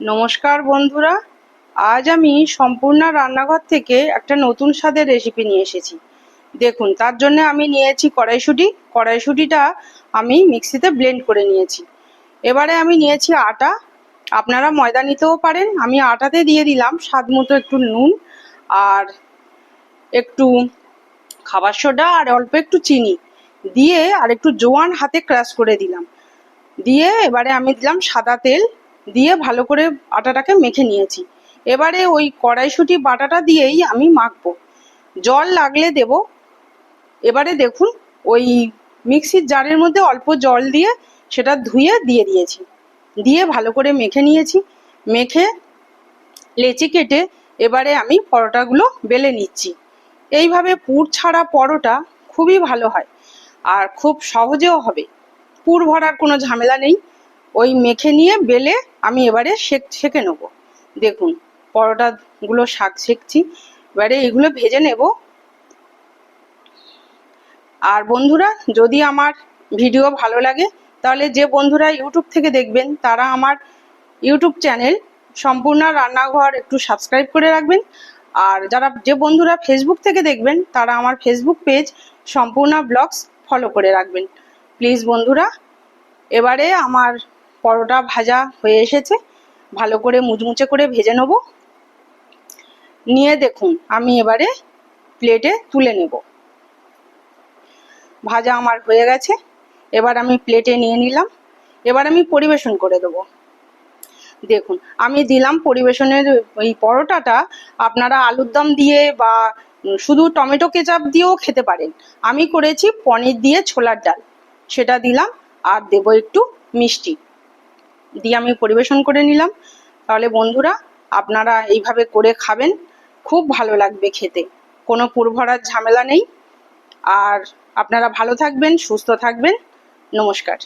নমস্কার বন্ধুরা, আজ আমি সম্পূর্ণ রান্নাঘর থেকে একটা নতুন স্বাদের রেসিপি নিয়ে এসেছি। দেখুন, তার জন্য আমি নিয়েছি কড়াইশুঁটি। কড়াইশুঁটিটা আমি মিক্সিতে ব্লেন্ড করে নিয়েছি। এবারে আমি নিয়েছি আটা। আপনারা ময়দা নিতেও পারেন। আমি আটাতে দিয়ে দিলাম স্বাদ মতো একটু নুন আর একটু খাবার সোডা আর অল্প একটু চিনি। দিয়ে আর একটু জোয়ান হাতে ক্রাশ করে দিলাম। দিয়ে এবারে আমি দিলাম সাদা তেল। দিয়ে ভালো করে আটাটাকে মেখে নিয়েছি। এবারে ওই কড়াইশুঁটি বাটাটা দিয়েই আমি মাখবো। জল লাগলে দেব। এবারে দেখুন, ওই মিক্সির জারের মধ্যে অল্প জল দিয়ে সেটা ধুয়ে দিয়ে দিয়েছি। দিয়ে ভালো করে মেখে নিয়েছি। মেখে লেচি কেটে এবারে আমি পরোটাগুলো বেলে নিচ্ছি। এইভাবে পুর ছাড়া পরোটা খুবই ভালো হয়। আর খুব সহজেও হবে। পুর ভরার কোনো ঝামেলা নেই। ওই মেখে নিয়ে বেলে আমি এবারে সেক সেকে নেব। দেখুন, পরোটাগুলো শাক সেকছি এবারে এগুলো ভেজে নেব। আর বন্ধুরা, যদি আমার ভিডিও ভালো লাগে, তাহলে যে বন্ধুরা ইউটিউব থেকে দেখবেন, তারা আমার ইউটিউব চ্যানেল সম্পূর্ণ রান্নাঘর একটু সাবস্ক্রাইব করে রাখবেন। আর যারা, যে বন্ধুরা ফেসবুক থেকে দেখবেন, তারা আমার ফেসবুক পেজ সম্পূর্ণ ব্লগস ফলো করে রাখবেন। প্লিজ বন্ধুরা, এবারে আমার পরোটা ভাজা হয়ে এসেছে। ভালো করে মুচমুচে করে ভেজে নেব। নিয়ে দেখুন, আমি এবারে প্লেটে তুলে নেব। ভাজা আমার হয়ে গেছে। এবার আমি প্লেটে নিয়ে নিলাম। এবার আমি পরিবেশন করে দেবো। দেখুন, আমি দিলাম পরিবেশনের ওই পরোটাটা। আপনারা আলুর দম দিয়ে বা শুধু টমেটো কেচাপ দিয়েও খেতে পারেন। আমি করেছি পনির দিয়ে ছোলার ডাল। সেটা দিলাম, আর দেবো একটু মিষ্টি। দিয়ে আমি পরিবেশন করে নিলাম। তাহলে বন্ধুরা, আপনারা এইভাবে করে খাবেন। খুব ভালো লাগবে খেতে। কোনো পুরভরার ঝামেলা নেই। আর আপনারা ভালো থাকবেন, সুস্থ থাকবেন। নমস্কার।